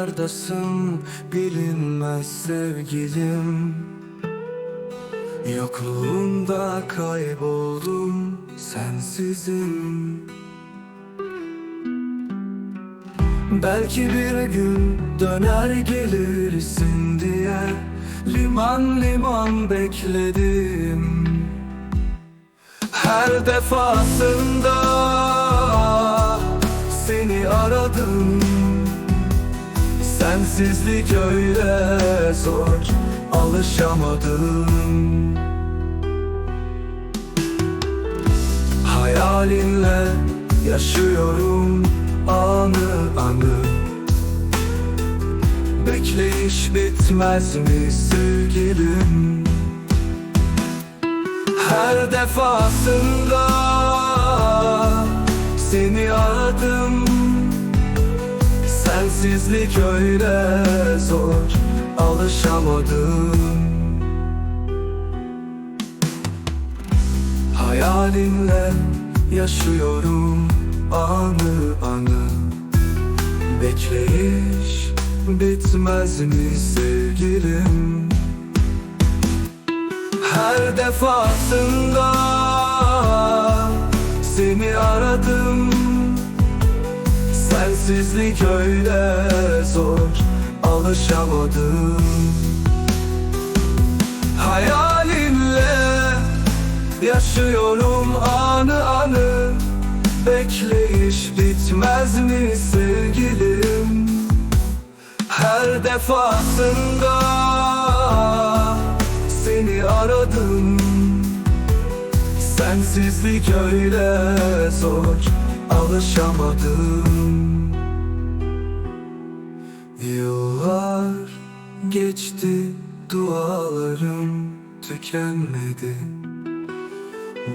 nerelerdesin bilinmez sevgilim. Yokluğunda kayboldum sensizim. Belki bir gün döner gelirsin diye Liman liman bekledim. Her defasında aradım. Sensizlik öyle zor alışamadım. Hayalinle yaşıyorum anı anı. Bekleyiş bitmez mi sevgilim? Her defasında seni aradım Sensizlik öyle zor alışamadım. Hayalinle yaşıyorum anı anı. Bekleyiş bitmez mi sevgilim? Her defasında Sensizlik öyle zor alışamadım. Hayalinle yaşıyorum anı anı. Bekleyiş bitmez mi sevgilim? Her defasında seni aradım. Sensizlik öyle zor alışamadım Yıllar geçti dualarım tükenmedi.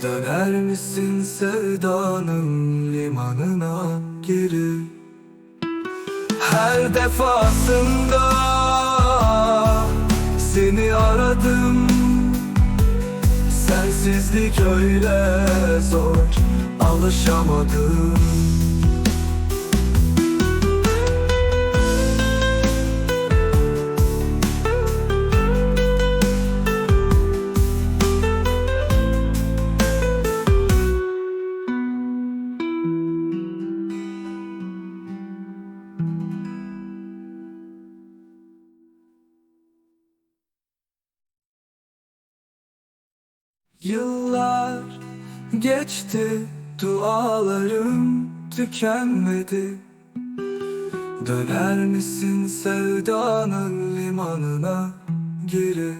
Döner misin sevdanın limanına geri? Her defasında seni aradım. Sensizlik öyle zor alışamadım Yıllar geçti dualarım tükenmedi. Döner misin sevdanın limanına geri